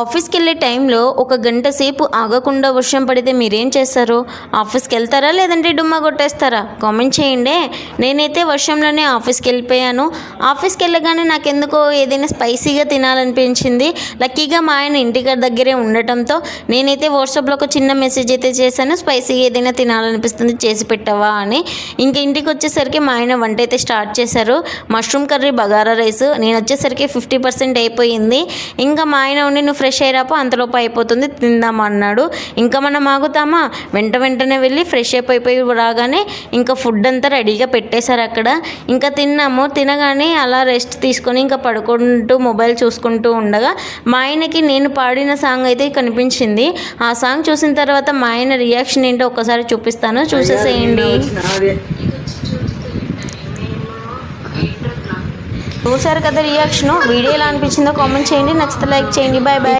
ఆఫీస్కి వెళ్ళే టైంలో ఒక గంట సేపు ఆగకుండా వర్షం పడితే మీరేం చేస్తారు? ఆఫీస్కి వెళ్తారా లేదంటే డుమ్మా కొట్టేస్తారా? కామెంట్ చేయండి. నేనైతే వర్షంలోనే ఆఫీస్కి వెళ్ళిపోయాను ఆఫీస్కి వెళ్ళగానే నాకు ఎందుకో ఏదైనా స్పైసీగా తినాలనిపించింది. లక్కీగా మా ఆయన ఇంటికాడ దగ్గరే ఉండటంతో నేనైతే వాట్సాప్లో ఒక చిన్న మెసేజ్ అయితే చేశాను. స్పైసీగా ఏదైనా తినాలనిపిస్తుంది చేసి పెట్టవా అని. ఇంకా ఇంటికి వచ్చేసరికి మా ఆయన వంట అయితే స్టార్ట్ చేశారు. Mushroom curry bagara rice. నేను వచ్చేసరికి ఫిఫ్టీ పర్సెంట్ అయిపోయింది. ఇంకా మా ఆయన ఉండి నువ్వు ఫ్రెష్ అయ్యాపో అంతలోపు అయిపోతుంది తిందామన్నాడు. ఇంకా మనం ఆగుతామా? వెంట వెంటనే వెళ్ళి ఫ్రెష్ అప్ అయిపోయి రాగానే ఇంకా ఫుడ్ అంతా రెడీగా పెట్టేశారు అక్కడ. ఇంకా తిన్నాము. తినగానే అలా రెస్ట్ తీసుకొని ఇంకా పడుకుంటూ మొబైల్ చూసుకుంటూ ఉండగా మా ఆయనకి నేను పాడిన సాంగ్ అయితే కనిపించింది. ఆ సాంగ్ చూసిన తర్వాత మా ఆయన రియాక్షన్ ఏంటో ఒక్కసారి చూపిస్తాను. చూసేసేయండి. చూసారు కదా రియాక్షన్? వీడియో ఎలా అనిపించిందో కామెంట్ చేయండి. నచ్చితే లైక్ చేయండి. Bye bye.